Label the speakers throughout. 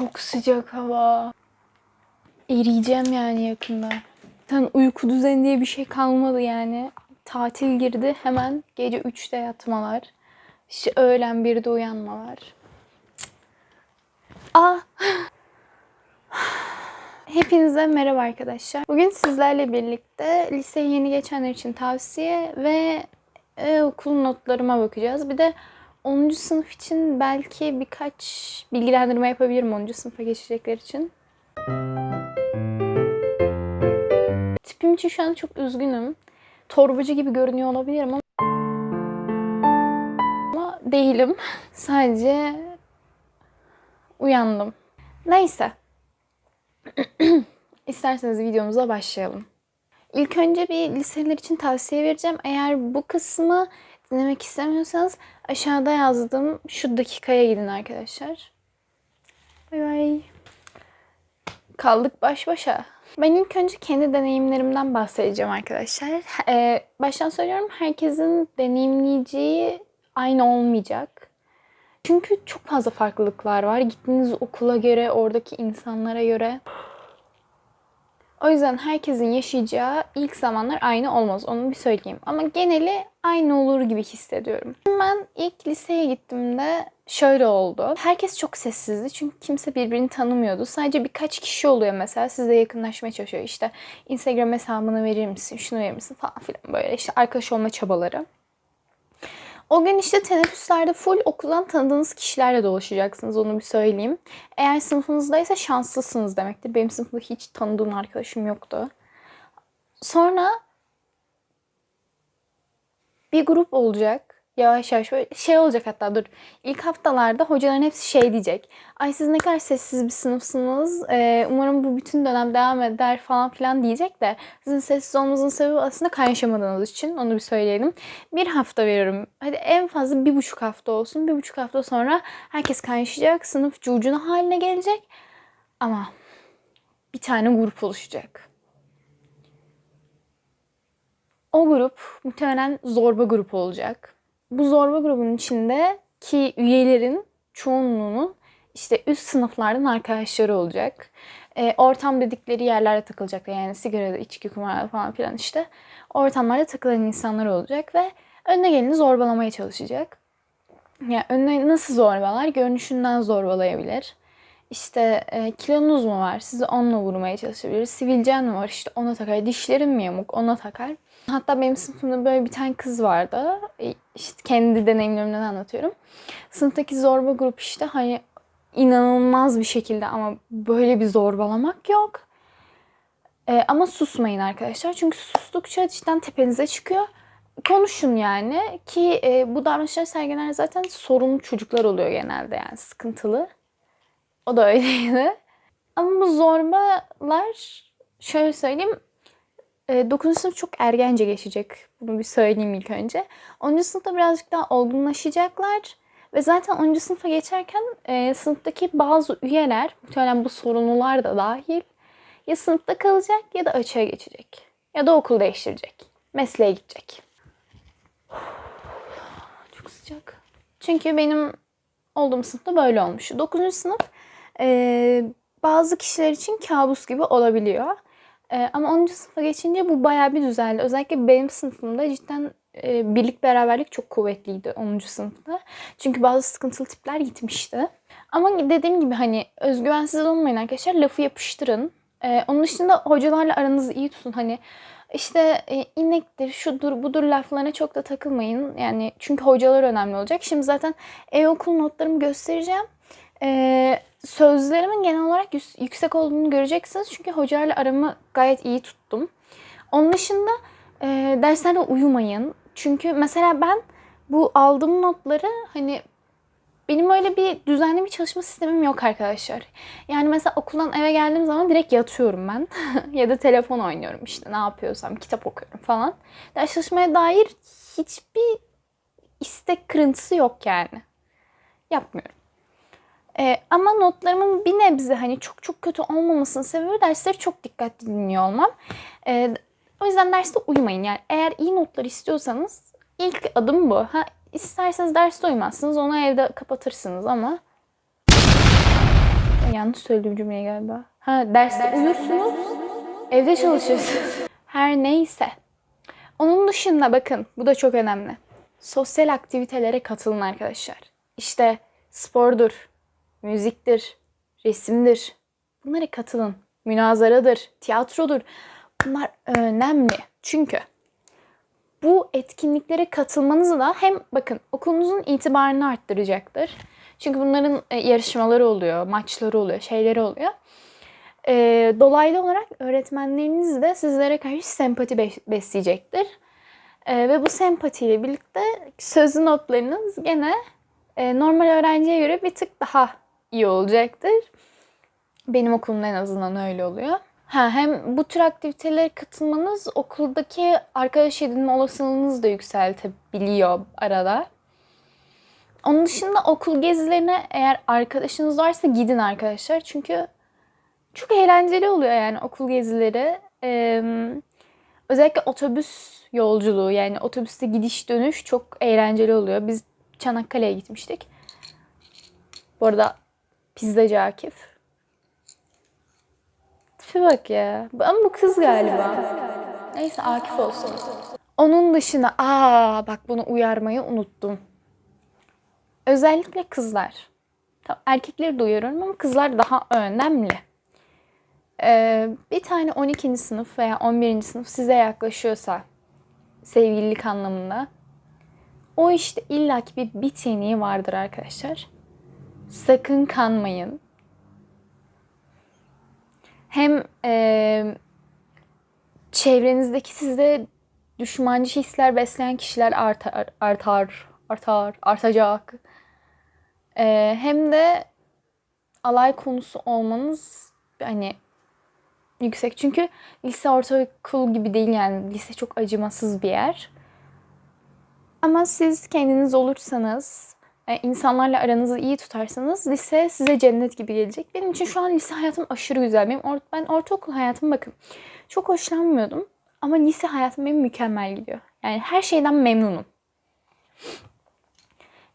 Speaker 1: Çok sıcak hava. Eriyeceğim yani yakında. Sen uyku düzeni diye bir şey kalmadı yani. Tatil girdi hemen gece 3'te yatmalar. İşte öğlen 1'de uyanmalar. Ah! Hepinize merhaba arkadaşlar. Bugün sizlerle birlikte liseye yeni geçenler için tavsiye ve e, okul notlarıma bakacağız. Bir de 10. sınıf için belki birkaç bilgilendirme yapabilirim 10. sınıfa geçecekler için. Tipim için şu an çok üzgünüm. Torbacı gibi görünüyor olabilirim ama değilim. Sadece uyandım. Neyse. İsterseniz videomuza başlayalım. İlk önce bir liseler için tavsiye vereceğim. Eğer bu kısmı dinlemek istemiyorsanız aşağıda yazdığım şu dakikaya gidin arkadaşlar. Bay bay. Kaldık baş başa. Ben ilk önce kendi deneyimlerimden bahsedeceğim arkadaşlar. Ee, baştan söylüyorum herkesin deneyimleyeceği aynı olmayacak. Çünkü çok fazla farklılıklar var. Gittiğiniz okula göre, oradaki insanlara göre. O yüzden herkesin yaşayacağı ilk zamanlar aynı olmaz. Onu bir söyleyeyim. Ama geneli aynı olur gibi hissediyorum. Ben ilk liseye gittiğimde şöyle oldu. Herkes çok sessizdi çünkü kimse birbirini tanımıyordu. Sadece birkaç kişi oluyor mesela size yakınlaşmaya çalışıyor. İşte Instagram hesabını verir misin, şunu verir misin falan filan böyle işte arkadaş olma çabaları. O gün işte teneffüslerde full okuldan tanıdığınız kişilerle dolaşacaksınız onu bir söyleyeyim. Eğer sınıfınızdaysa şanslısınız demektir. Benim sınıfımda hiç tanıdığım arkadaşım yoktu. Sonra bir grup olacak. Yavaş yavaş böyle şey olacak hatta dur. İlk haftalarda hocaların hepsi şey diyecek. Ay siz ne kadar sessiz bir sınıfsınız. Ee, umarım bu bütün dönem devam eder falan filan diyecek de. Sizin sessiz olmanızın sebebi aslında kaynaşamadığınız için. Onu bir söyleyelim. Bir hafta veriyorum. Hadi en fazla bir buçuk hafta olsun. Bir buçuk hafta sonra herkes kaynaşacak. Sınıf curcuna haline gelecek. Ama bir tane grup oluşacak. O grup muhtemelen zorba grup olacak. Bu zorba grubun içinde ki üyelerin çoğunluğunun işte üst sınıflardan arkadaşları olacak. E, ortam dedikleri yerlerde takılacaklar. Yani sigarada, içki, kumarda falan filan işte. Ortamlarda takılan insanlar olacak ve önüne geleni zorbalamaya çalışacak. Yani önüne nasıl zorbalar? Görünüşünden zorbalayabilir. İşte e, kilonuz mu var? Sizi onunla vurmaya çalışabilir. Sivilcen mi var? İşte ona takar. Dişlerin mi yamuk? Ona takar. Hatta benim sınıfımda böyle bir tane kız vardı. E, İşte kendi deneyimlerimden anlatıyorum. Sınıftaki zorba grup işte hani inanılmaz bir şekilde ama böyle bir zorbalamak yok. E, ama susmayın arkadaşlar. Çünkü sustukça cidden tepenize çıkıyor. Konuşun yani ki e, bu davranışları sergilenen zaten sorunlu çocuklar oluyor genelde yani sıkıntılı. O da öyleydi. Ama bu zorbalar şöyle söyleyeyim 9. sınıf çok ergence geçecek. Bunu bir söyleyeyim ilk önce. 10. sınıfta birazcık daha olgunlaşacaklar. Ve zaten 10. sınıfa geçerken e, sınıftaki bazı üyeler, muhtemelen bu sorumlular da dahil, ya sınıfta kalacak ya da açığa geçecek. Ya da okul değiştirecek. Mesleğe gidecek. Çok sıcak. Çünkü benim olduğum sınıfta böyle olmuş. 9. sınıf e, bazı kişiler için kabus gibi olabiliyor. Ee, ama 10. sınıfa geçince bu bayağı bir düzeldi. Özellikle benim sınıfımda cidden e, birlik beraberlik çok kuvvetliydi 10. sınıfta. Çünkü bazı sıkıntılı tipler gitmişti. Ama dediğim gibi hani özgüvensiz olmayın arkadaşlar. Lafı yapıştırın. Ee, onun dışında hocalarla aranızı iyi tutun. Hani işte e, inektir, şudur, budur laflarına çok da takılmayın. Yani çünkü hocalar önemli olacak. Şimdi zaten e-okul notlarımı göstereceğim. Ee, sözlerimin genel olarak yüksek olduğunu göreceksiniz. Çünkü hocalarla aramı gayet iyi tuttum. Onun dışında e, derslerde uyumayın. Çünkü mesela ben bu aldığım notları hani benim öyle bir düzenli bir çalışma sistemim yok arkadaşlar. Yani mesela okuldan eve geldiğim zaman direkt yatıyorum ben. ya da telefon oynuyorum işte ne yapıyorsam kitap okuyorum falan. Ders çalışmaya dair hiçbir istek kırıntısı yok yani. Yapmıyorum. Ee, ama notlarımın bir nebze hani çok çok kötü olmamasının sebebi dersleri çok dikkatli dinliyor olmam. Ee, o yüzden derste uyumayın. Yani eğer iyi notlar istiyorsanız ilk adım bu. Ha, isterseniz derste uyumazsınız. Onu evde kapatırsınız ama Yanlış söyledim cümleyi galiba. Ha derste uyursunuz, evde çalışırsınız. Her neyse. Onun dışında bakın bu da çok önemli. Sosyal aktivitelere katılın arkadaşlar. İşte spordur, müziktir, resimdir. Bunlara katılın. Münazaradır, tiyatrodur. Bunlar önemli. Çünkü bu etkinliklere katılmanız da hem bakın okulunuzun itibarını arttıracaktır. Çünkü bunların e, yarışmaları oluyor, maçları oluyor, şeyleri oluyor. E, dolaylı olarak öğretmenleriniz de sizlere karşı sempati besleyecektir. E, ve bu sempatiyle birlikte sözlü notlarınız gene normal öğrenciye göre bir tık daha iyi olacaktır. Benim okulumda en azından öyle oluyor. Ha, hem bu tür aktivitelere katılmanız okuldaki arkadaş edinme olasılığınızı da yükseltebiliyor arada. Onun dışında okul gezilerine eğer arkadaşınız varsa gidin arkadaşlar. Çünkü çok eğlenceli oluyor yani okul gezileri. Ee, özellikle otobüs yolculuğu yani otobüste gidiş dönüş çok eğlenceli oluyor. Biz Çanakkale'ye gitmiştik. Bu arada pizzacı Akif. Tipe bak ya. Ama bu kız galiba. Neyse Akif olsun. Onun dışında aa bak bunu uyarmayı unuttum. Özellikle kızlar. Tamam, erkekleri de uyarıyorum ama kızlar daha önemli. Ee, bir tane 12. sınıf veya 11. sınıf size yaklaşıyorsa sevgililik anlamında o işte illaki bir biteniği vardır arkadaşlar. Sakın kanmayın hem e, çevrenizdeki size düşmancı hisler besleyen kişiler artar, artar, artar, artacak. E, hem de alay konusu olmanız hani yüksek. Çünkü lise ortaokul gibi değil yani. Lise çok acımasız bir yer. Ama siz kendiniz olursanız insanlarla aranızı iyi tutarsanız lise size cennet gibi gelecek. Benim için şu an lise hayatım aşırı güzel. Benim or ben ortaokul hayatım bakın çok hoşlanmıyordum ama lise hayatım benim mükemmel gidiyor. Yani her şeyden memnunum.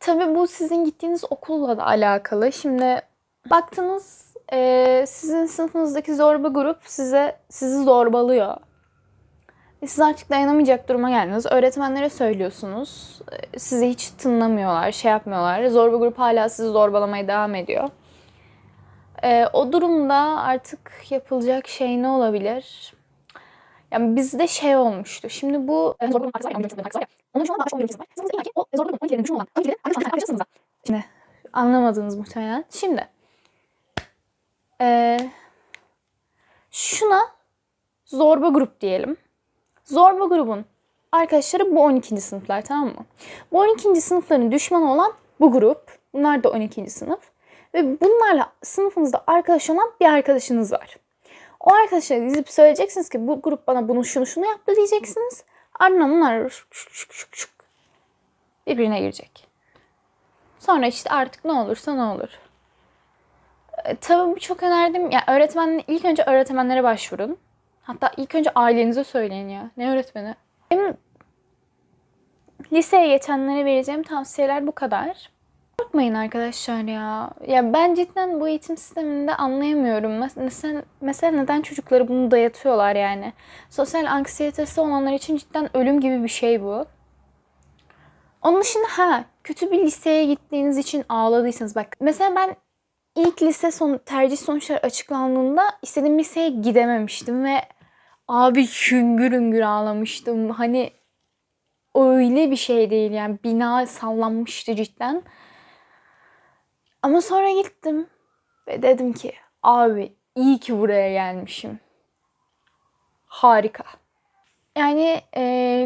Speaker 1: Tabii bu sizin gittiğiniz okulla da alakalı. Şimdi baktınız e, sizin sınıfınızdaki zorba grup size sizi zorbalıyor. Siz artık dayanamayacak duruma geldiniz. Öğretmenlere söylüyorsunuz. Ee, sizi hiç tınlamıyorlar, şey yapmıyorlar. Zorba grup hala sizi zorbalamaya devam ediyor. Ee, o durumda artık yapılacak şey ne olabilir? Yani bizde şey olmuştu. Şimdi bu zorba grup arkası var ya, arkası var ya. Onun şu an arkadaş 11 var. Siz illaki o zorba grubun 12'lerin düşman olan 12'lerin arkadaş arkadaşısınız da. Şimdi anlamadınız muhtemelen. Şimdi ee, şuna zorba grup diyelim. Zorba grubun arkadaşları bu 12. sınıflar tamam mı? Bu 12. sınıfların düşmanı olan bu grup. Bunlar da 12. sınıf. Ve bunlarla sınıfınızda arkadaş olan bir arkadaşınız var. O arkadaşlara dizip söyleyeceksiniz ki bu grup bana bunu şunu şunu yaptı diyeceksiniz. Ardından bunlar şuk şuk şuk şuk birbirine girecek. Sonra işte artık ne olursa ne olur. E, tabii çok önerdim. Yani öğretmen ilk önce öğretmenlere başvurun. Hatta ilk önce ailenize söyleyin ya. Ne öğretmeni? Benim liseye geçenlere vereceğim tavsiyeler bu kadar. Korkmayın arkadaşlar ya. Ya ben cidden bu eğitim sisteminde anlayamıyorum. Mesela, mesela neden çocukları bunu dayatıyorlar yani. Sosyal anksiyetesi olanlar için cidden ölüm gibi bir şey bu. Onun dışında ha kötü bir liseye gittiğiniz için ağladıysanız bak. Mesela ben ilk lise son tercih sonuçları açıklandığında istediğim liseye gidememiştim ve Abi hüngür hüngür ağlamıştım. Hani öyle bir şey değil yani bina sallanmıştı cidden. Ama sonra gittim ve dedim ki abi iyi ki buraya gelmişim. Harika. Yani e,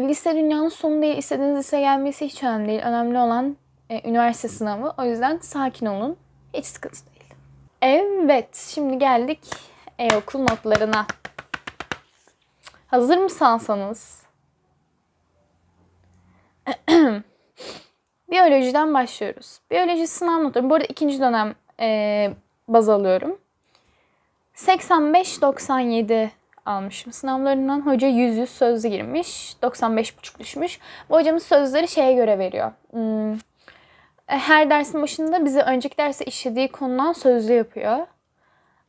Speaker 1: lise dünyanın sonu değil. İstediğiniz lise gelmesi hiç önemli değil. Önemli olan e, üniversite sınavı. O yüzden sakin olun. Hiç sıkıntı değil. Evet, şimdi geldik e-okul notlarına. Hazır mısınız? Biyolojiden başlıyoruz. Biyoloji sınav notları. Bu arada ikinci dönem e, baz alıyorum. 85-97 almışım sınavlarından. Hoca 100-100 sözlü girmiş. 95,5 düşmüş. Bu hocamız sözleri şeye göre veriyor. Hmm, her dersin başında bize önceki derste işlediği konudan sözlü yapıyor.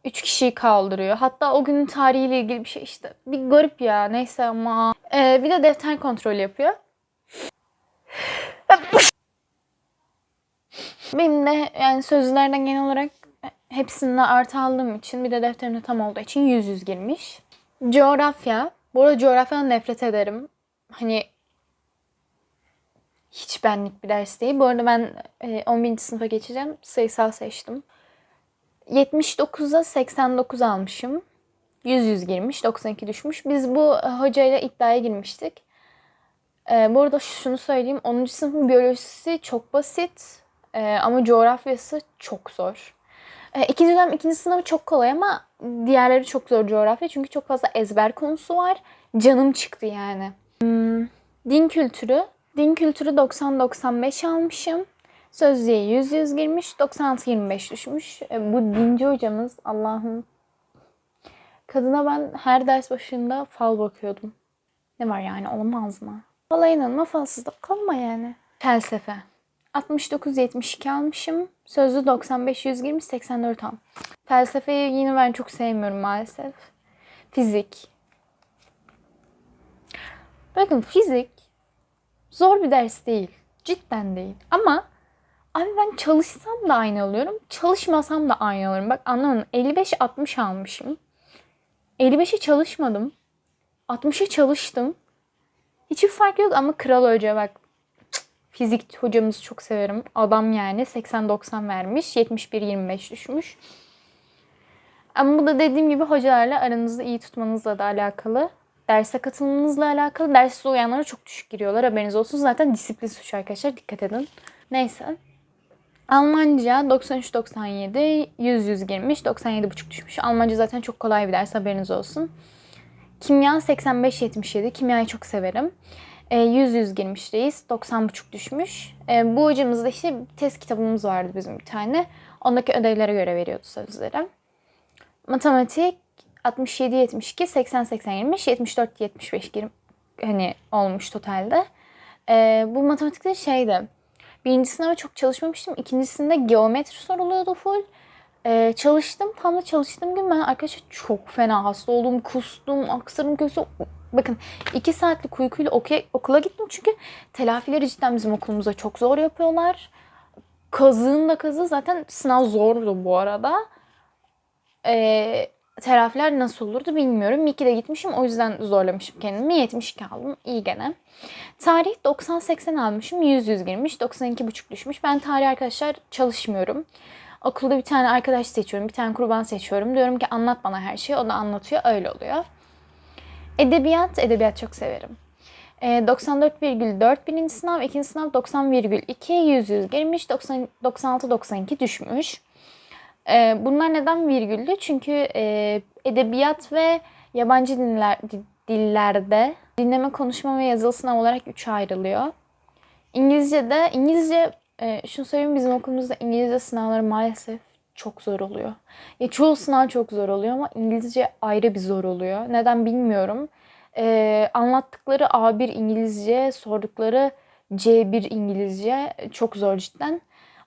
Speaker 1: Üç kişiyi kaldırıyor. Hatta o günün tarihiyle ilgili bir şey işte. Bir garip ya neyse ama. Ee, bir de defter kontrolü yapıyor. Benim de yani sözlülerden genel olarak hepsinde artı aldığım için bir de defterimde tam olduğu için yüz yüz girmiş. Coğrafya. Bu arada coğrafyadan nefret ederim. Hani hiç benlik bir ders değil. Bu arada ben e, 11. sınıfa geçeceğim. Sayısal seçtim. 79'a 89 almışım. 100 100 girmiş. 92 düşmüş. Biz bu e, hocayla iddiaya girmiştik. E, bu arada şunu söyleyeyim. 10. sınıfın biyolojisi çok basit. E, ama coğrafyası çok zor. E, ikinci dönem ikinci sınavı çok kolay ama diğerleri çok zor coğrafya. Çünkü çok fazla ezber konusu var. Canım çıktı yani. Hmm, din kültürü. Din kültürü 90-95 almışım. Sözlüğe yüz yüz girmiş. 96-25 düşmüş. E, bu dinci hocamız Allah'ım. Kadına ben her ders başında fal bakıyordum. Ne var yani olmaz mı? Fala inanma falsızda kalma yani. Felsefe. 69-72 almışım. Sözlü 95-100 girmiş 84 al. Felsefeyi yine ben çok sevmiyorum maalesef. Fizik. Bakın fizik zor bir ders değil. Cidden değil. Ama abi ben çalışsam da aynı alıyorum. Çalışmasam da aynı alıyorum. Bak anlamadım. 55-60 almışım. 55'e çalışmadım. 60'a çalıştım. Hiçbir fark yok ama kral hoca bak. Fizik hocamızı çok severim. Adam yani 80-90 vermiş. 71-25 düşmüş. Ama bu da dediğim gibi hocalarla aranızı iyi tutmanızla da alakalı. Derse katılmanızla alakalı. Derste uyanlara çok düşük giriyorlar. Haberiniz olsun. Zaten disiplin suçu arkadaşlar. Dikkat edin. Neyse. Almanca 93-97, 100-100 girmiş, 97,5 düşmüş. Almanca zaten çok kolay bir ders haberiniz olsun. Kimya 85-77, kimyayı çok severim. E, 100-100 girmiş reis, 90,5 düşmüş. E, bu hocamızda işte test kitabımız vardı bizim bir tane. Ondaki ödevlere göre veriyordu sözleri. Matematik 67-72, 80-80 girmiş, 74-75 girmiş hani olmuş totalde. E, bu matematikte şeydi, Birinci sınava çok çalışmamıştım. İkincisinde geometri soruluyordu full. Ee, çalıştım. Tam da çalıştığım gün ben arkadaşlar çok fena hasta oldum. Kustum, aksırım kötü. Bakın iki saatlik uykuyla okula, okula gittim. Çünkü telafileri cidden bizim okulumuzda çok zor yapıyorlar. Kazığın da kazığı zaten sınav zordu bu arada. Ee, telafiler nasıl olurdu bilmiyorum. İyi gitmişim. O yüzden zorlamışım kendimi. 72 aldım. İyi gene. Tarih 90-80 almışım. 100-100 girmiş. 92,5 düşmüş. Ben tarih arkadaşlar çalışmıyorum. Okulda bir tane arkadaş seçiyorum. Bir tane kurban seçiyorum. Diyorum ki anlat bana her şeyi. O da anlatıyor. Öyle oluyor. Edebiyat. Edebiyat çok severim. E, 94,4 birinci sınav. ikinci sınav 90,2. 100-100 girmiş. 96-92 düşmüş. E, bunlar neden virgüllü? Çünkü e, edebiyat ve yabancı diller, dillerde dinleme, konuşma ve yazılı sınav olarak üçe ayrılıyor. İngilizce'de, İngilizce e, şunu söyleyeyim bizim okulumuzda İngilizce sınavları maalesef çok zor oluyor. Ya çoğu sınav çok zor oluyor ama İngilizce ayrı bir zor oluyor. Neden bilmiyorum. E, anlattıkları A1 İngilizce, sordukları C1 İngilizce çok zor cidden.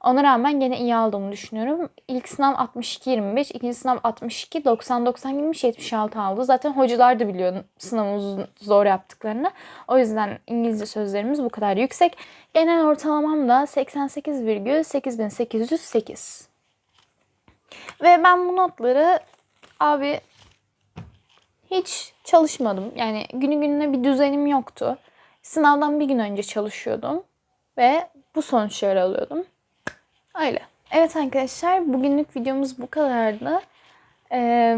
Speaker 1: Ona rağmen gene iyi aldığımı düşünüyorum. İlk sınav 62-25, ikinci sınav 62-90-90 girmiş 76 aldı. Zaten hocalar da biliyor sınavımızı zor yaptıklarını. O yüzden İngilizce sözlerimiz bu kadar yüksek. Genel ortalamam da 88,8808. Ve ben bu notları abi hiç çalışmadım. Yani günü gününe bir düzenim yoktu. Sınavdan bir gün önce çalışıyordum ve bu sonuçları alıyordum. Öyle. Evet arkadaşlar bugünlük videomuz bu kadardı. Ee,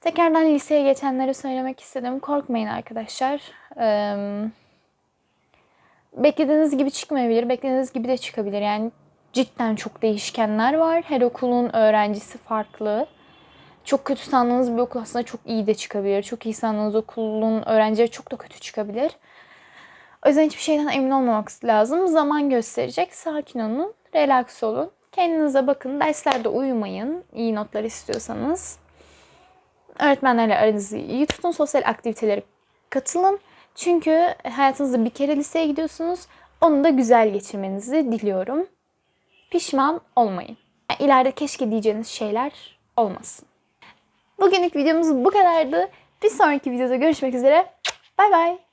Speaker 1: tekrardan liseye geçenlere söylemek istedim. Korkmayın arkadaşlar. Ee, beklediğiniz gibi çıkmayabilir. Beklediğiniz gibi de çıkabilir. Yani cidden çok değişkenler var. Her okulun öğrencisi farklı. Çok kötü sandığınız bir okul aslında çok iyi de çıkabilir. Çok iyi sandığınız okulun öğrencileri çok da kötü çıkabilir. O yüzden hiçbir şeyden emin olmamak lazım. Zaman gösterecek. Sakin olun relax olun. Kendinize bakın. Derslerde uyumayın. İyi notlar istiyorsanız. Öğretmenlerle aranızı iyi tutun. Sosyal aktivitelere katılın. Çünkü hayatınızda bir kere liseye gidiyorsunuz. Onu da güzel geçirmenizi diliyorum. Pişman olmayın. Yani ileride keşke diyeceğiniz şeyler olmasın. Bugünlük videomuz bu kadardı. Bir sonraki videoda görüşmek üzere. Bay bay.